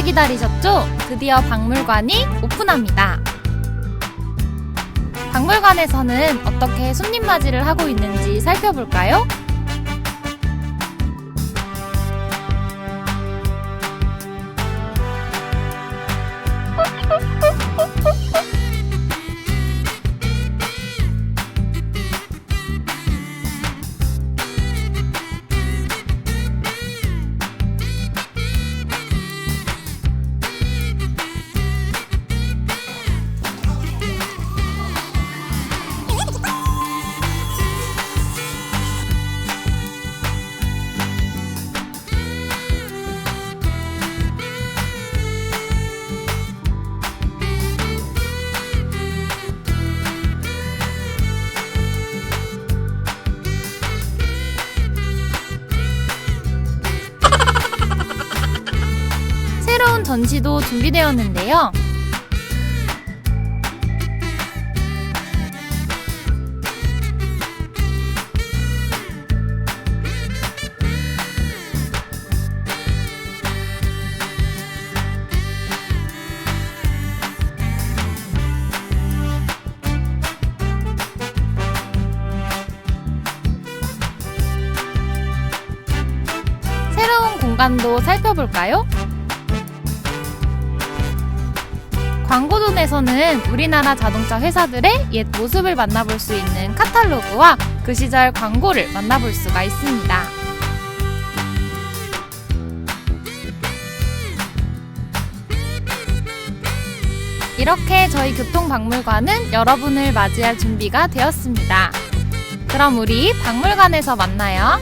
오래 기다리셨죠? 드디어 박물관이 오픈합니다. 박물관에서는 어떻게 손님 맞이를 하고 있는지 살펴볼까요? 전시도 준비되었는데요. 공간도 살펴볼까요? 광고존에서는 우리나라 자동차 회사들의 옛 모습을 만나볼 수 있는 카탈로그와 그 시절 광고를 만나볼 수가 있습니다. 이렇게 저희 교통박물관은 여러분을 맞이할 준비가 되었습니다. 그럼 우리 박물관에서 만나요.